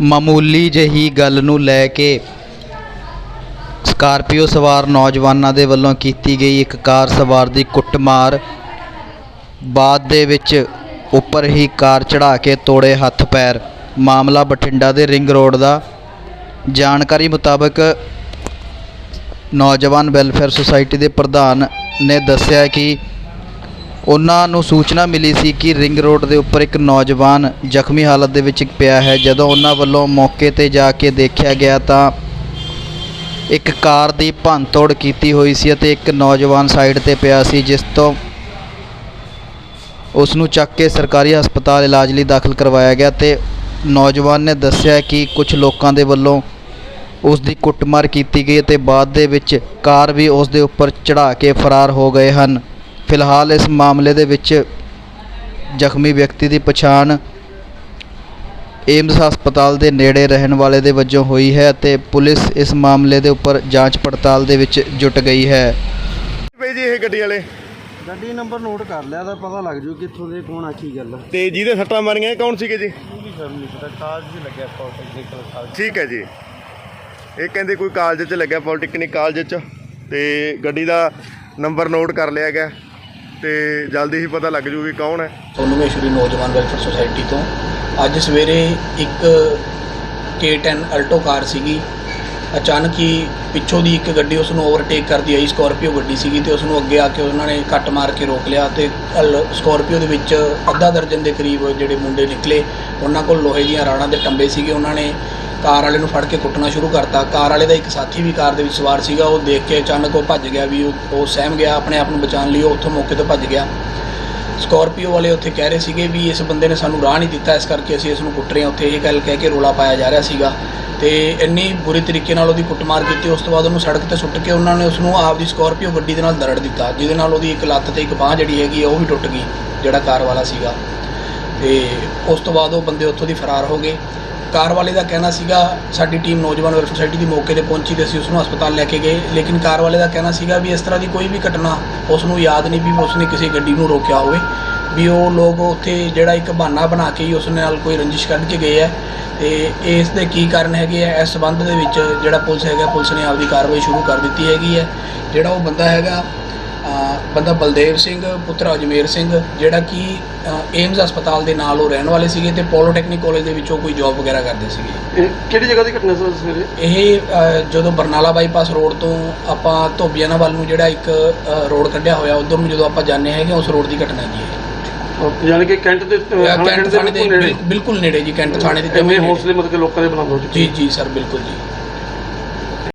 ਮਾਮੂਲੀ ਜਿਹੀ ਗੱਲ ਨੂੰ ਲੈ ਕੇ ਸਕਾਰਪੀਓ ਸਵਾਰ ਨੌਜਵਾਨਾਂ ਦੇ ਵੱਲੋਂ ਕੀਤੀ ਗਈ ਇੱਕ ਕਾਰ ਸਵਾਰ ਦੀ ਕੁੱਟਮਾਰ, ਬਾਅਦ ਦੇ ਵਿੱਚ ਉੱਪਰ ਹੀ ਕਾਰ ਚੜਾ ਕੇ ਤੋੜੇ ਹੱਥ ਪੈਰ। ਮਾਮਲਾ ਬਠਿੰਡਾ ਦੇ ਰਿੰਗ ਰੋਡ ਦਾ। ਜਾਣਕਾਰੀ ਮੁਤਾਬਕ ਨੌਜਵਾਨ ਵੈਲਫੇਅਰ ਸੁਸਾਇਟੀ ਦੇ ਪ੍ਰਧਾਨ ਨੇ ਦੱਸਿਆ ਕਿ ਉਹਨਾਂ ਨੂੰ ਸੂਚਨਾ ਮਿਲੀ ਸੀ ਕਿ ਰਿੰਗ ਰੋਡ ਦੇ ਉੱਪਰ ਇੱਕ ਨੌਜਵਾਨ ਜ਼ਖਮੀ ਹਾਲਤ ਦੇ ਵਿੱਚ ਪਿਆ ਹੈ। ਜਦੋਂ ਉਹਨਾਂ ਵੱਲੋਂ ਮੌਕੇ ਤੇ ਜਾ ਕੇ ਦੇਖਿਆ ਗਿਆ ਤਾਂ ਇੱਕ ਕਾਰ ਦੀ ਭੰਨਤੋੜ ਕੀਤੀ ਹੋਈ ਸੀ ਅਤੇ ਇੱਕ ਨੌਜਵਾਨ ਸਾਈਡ ਤੇ ਪਿਆ ਸੀ, ਜਿਸ ਤੋਂ ਉਸ ਨੂੰ ਚੱਕ ਕੇ ਸਰਕਾਰੀ ਹਸਪਤਾਲ ਇਲਾਜ ਲਈ ਦਾਖਲ ਕਰਵਾਇਆ ਗਿਆ ਤੇ ਨੌਜਵਾਨ ਨੇ ਦੱਸਿਆ ਕਿ ਕੁਝ ਲੋਕਾਂ ਦੇ ਵੱਲੋਂ ਉਸ ਦੀ ਕੁੱਟਮਾਰ ਕੀਤੀ ਗਈ ਅਤੇ ਬਾਅਦ ਦੇ ਵਿੱਚ ਕਾਰ ਵੀ ਉਸ ਦੇ ਉੱਪਰ ਚੜਾ ਕੇ ਫਰਾਰ ਹੋ ਗਏ ਹਨ। ਫਿਲਹਾਲ ਇਸ ਮਾਮਲੇ ਦੇ ਵਿੱਚ ਜ਼ਖਮੀ ਵਿਅਕਤੀ ਦੀ ਪਛਾਣ ਏਮਸ ਹਸਪਤਾਲ ਦੇ ਨੇੜੇ ਰਹਿਣ ਵਾਲੇ ਦੇ ਵਜੋਂ ਹੋਈ ਹੈ ਅਤੇ ਪੁਲਿਸ ਇਸ ਮਾਮਲੇ ਦੇ ਉੱਪਰ ਜਾਂਚ ਪੜਤਾਲ ਦੇ ਵਿੱਚ ਜੁਟ ਗਈ ਹੈ। ਬਈ ਜੀ ਇਹ ਗੱਡੀ ਵਾਲੇ। ਗੱਡੀ ਨੰਬਰ ਨੋਟ ਕਰ ਲਿਆ ਤਾਂ ਪਤਾ ਲੱਗ ਜੂ ਕਿੱਥੋਂ ਦੇ ਕੌਣ ਆ ਕੀ ਗੱਲ ਆ। ਤੇ ਜਿਹਦੇ ਸੱਟਾਂ ਮਾਰੀਆਂ ਇਹ ਕੌਣ ਸੀਗੇ ਜੀ? ਵੀ ਸਰ ਨਹੀਂ ਪਤਾ ਕਾਜ ਵੀ ਲੱਗਿਆ ਟੈਕਨੀਕਲ ਕਾਜ ਠੀਕ ਹੈ ਜੀ। ਇਹ ਕਹਿੰਦੇ ਕੋਈ ਕਾਲਜ 'ਚ ਲੱਗਿਆ ਪੋਲੀਟੈਕਨਿਕ ਕਾਲਜ 'ਚ। ਤੇ ਗੱਡੀ ਦਾ ਨੰਬਰ ਨੋਟ ਕਰ ਲਿਆ ਗਿਆ। ਤੇ ਜਲਦੀ ਹੀ ਪਤਾ ਲੱਗ ਜੂਗੀ ਕੌਣ ਹੈ। ਸੋਨੂੰ ਮਹੇਸ਼ਵਰੀ ਨੌਜਵਾਨ ਵੈਲਫੇਅਰ ਸੁਸਾਇਟੀ ਤੋਂ ਅੱਜ ਸਵੇਰੇ ਇੱਕ K10 ਅਲਟੋ ਕਾਰ ਸੀਗੀ। ਅਚਾਨਕ ਹੀ ਪਿੱਛੋਂ ਦੀ ਇੱਕ ਗੱਡੀ ਉਸ ਨੂੰ ਓਵਰਟੇਕ ਕਰਦੀ ਆਈ ਸਕੋਰਪੀਓ ਗੱਡੀ ਸੀਗੀ ਤੇ ਉਸ ਨੂੰ ਅੱਗੇ ਆ ਕੇ ਉਹਨਾਂ ਨੇ ਕੱਟ ਮਾਰ ਕੇ ਰੋਕ ਲਿਆ ਤੇ ਅਲ- ਸਕੋਰਪੀਓ ਦੇ ਵਿੱਚ ਅੱਧਾ ਦਰਜਨ ਦੇ ਕਰੀਬ ਜਿਹੜੇ ਮੁੰਡੇ ਨਿਕਲੇ, ਉਹਨਾਂ ਕੋਲ ਲੋਹੇ ਦੀਆਂ ਰਾੜਾਂ ਦੇ ਟੰਬੇ ਸੀਗੇ, ਉਹਨਾਂ ਨੇ ਕਾਰ ਵਾਲੇ ਨੂੰ ਫੜ ਕੇ ਕੁੱਟਣਾ ਸ਼ੁਰੂ ਕਰਤਾ। ਕਾਰ ਵਾਲੇ ਦਾ ਇੱਕ ਸਾਥੀ ਵੀ ਕਾਰ ਦੇ ਵਿੱਚ ਸਵਾਰ ਸੀਗਾ। ਉਹ ਦੇਖ ਕੇ ਅਚਾਨਕ ਉਹ ਭੱਜ ਗਿਆ ਵੀ ਉਹ ਸਹਿਮ ਗਿਆ, ਆਪਣੇ ਆਪ ਨੂੰ ਬਚਾਉਣ ਲਈ ਉਹ ਉੱਥੋਂ ਮੌਕੇ ਤੋਂ ਭੱਜ ਗਿਆ। ਸਕਾਰਪੀਓ ਵਾਲੇ ਉੱਥੇ ਕਹਿ ਰਹੇ ਸੀਗੇ ਵੀ ਇਸ ਬੰਦੇ ਨੇ ਸਾਨੂੰ ਰਾਹ ਨਹੀਂ ਦਿੱਤਾ, ਇਸ ਕਰਕੇ ਅਸੀਂ ਇਸ ਨੂੰ ਕੁੱਟ ਰਹੇ ਹਾਂ। ਉੱਥੇ ਇਹ ਗੱਲ ਕਹਿ ਕੇ ਰੋਲਾ ਪਾਇਆ ਜਾ ਰਿਹਾ ਸੀਗਾ। ਤੇ ਇੰਨੀ ਬੁਰੀ ਤਰੀਕੇ ਨਾਲ ਉਹਦੀ ਕੁੱਟਮਾਰ ਕੀਤੀ, ਉਸ ਤੋਂ ਬਾਅਦ ਉਹਨੂੰ ਸੜਕ ਤੇ ਸੁੱਟ ਕੇ ਉਹਨਾਂ ਨੇ ਉਸ ਨੂੰ ਆਪਦੀ ਸਕਾਰਪੀਓ ਗੱਡੀ ਦੇ ਨਾਲ ਦਰੜ ਦਿੱਤਾ, ਜਿਹਦੇ ਨਾਲ ਉਹਦੀ ਇੱਕ ਲੱਤ ਤੇ ਇੱਕ ਬਾਹ ਜਿਹੜੀ ਹੈਗੀ ਉਹ ਵੀ ਟੁੱਟ ਗਈ, ਜਿਹੜਾ ਕਾਰ ਵਾਲਾ ਸੀਗਾ। ਤੇ ਉਸ ਤੋਂ ਬਾਅਦ ਉਹ ਬੰਦੇ ਉੱਥੋਂ ਦੀ ਫਰਾਰ ਹੋ ਗਏ। ਕਾਰ ਵਾਲੇ ਦਾ ਕਹਿਣਾ ਸੀਗਾ, ਸਾਡੀ ਟੀਮ ਨੌਜਵਾਨ ਵੈਲਫੇਅਰ ਸੁਸਾਇਟੀ ਦੀ ਮੌਕੇ ਤੇ ਪਹੁੰਚੀ ਤੇ ਅਸੀਂ ਉਸ ਨੂੰ ਹਸਪਤਾਲ ਲੈ ਕੇ ਗਏ। ਲੇਕਿਨ ਕਾਰ ਵਾਲੇ ਦਾ ਕਹਿਣਾ ਸੀਗਾ ਵੀ ਇਸ ਤਰ੍ਹਾਂ ਦੀ ਕੋਈ ਵੀ ਘਟਨਾ ਉਸ ਨੂੰ ਯਾਦ ਨਹੀਂ ਵੀ ਉਸ ਨੇ ਕਿਸੇ ਗੱਡੀ ਨੂੰ ਰੋਕਿਆ ਹੋਵੇ, ਵੀ ਉਹ ਲੋਕ ਉੱਥੇ ਜਿਹੜਾ ਇੱਕ ਬਹਾਨਾ ਬਣਾ ਕੇ ਹੀ ਉਸ ਨਾਲ ਕੋਈ ਰੰਜਿਸ਼ ਕੱਢ ਕੇ ਗਏ ਹੈ ਤੇ ਇਸ ਦੇ ਕੀ ਕਾਰਨ ਹੈਗੇ ਆ, ਇਸ ਸਬੰਧ ਦੇ ਵਿੱਚ ਜਿਹੜਾ ਪੁਲਿਸ ਹੈਗਾ, ਪੁਲਿਸ ਨੇ ਆਪਦੀ ਕਾਰਵਾਈ ਸ਼ੁਰੂ ਕਰ ਦਿੱਤੀ ਹੈਗੀ ਹੈ ਜਿਹੜਾ ਉਹ ਬੰਦਾ ਹੈਗਾ ਬੰਦਾ ਬਲਦੇਵ ਸਿੰਘ ਪੁੱਤਰ ਅਜਮੇਰ ਸਿੰਘ ਜਿਹੜਾ ਕਿ ਏਮਜ਼ ਹਸਪਤਾਲ ਦੇ ਨਾਲ ਉਹ ਰਹਿਣ ਵਾਲੇ ਸੀਗੇ ਤੇ ਪੋਲੋਟੈਕਨਿਕ ਕਾਲਜ ਦੇ ਵਿੱਚੋਂ ਕੋਈ ਜੌਬ ਵਗੈਰਾ ਕਰਦੇ ਸੀਗੇ। ਕਿਹੜੀ ਜਗ੍ਹਾ ਦੀ ਘਟਨਾ ਸਰ ਸਵੇਰੇ ਇਹ ਜਦੋਂ ਬਰਨਾਲਾ ਬਾਈਪਾਸ ਰੋਡ ਤੋਂ ਆਪਾਂ ਧੋਬੀਆਣਾ ਵੱਲ ਨੂੰ ਜਿਹੜਾ ਇੱਕ ਰੋਡ ਕੱਢਿਆ ਹੋਇਆ ਉਧਰ ਨੂੰ ਜਦੋਂ ਆਪਾਂ ਜਾਂਦੇ ਹੈਗੇ ਉਸ ਰੋਡ ਦੀ ਘਟਨਾ ਜੀ ਅਹ ਯਾਨੀ ਕਿ ਕੈਂਟ ਦੇ ਕੈਂਟ ਥਾਣੇ ਦੇ ਬਿਲਕੁਲ ਨੇੜੇ? ਜੀ ਕੈਂਟ ਥਾਣੇ ਦੇ ਜਮੇ ਹੌਸਲੇ ਮਤਲਬ ਕਿ ਲੋਕਾਂ ਦੇ ਬੁਲੰਦ ਹੋ ਚੁੱਕੇ ਜੀ ਜੀ ਸਰ ਬਿਲਕੁਲ ਜੀ।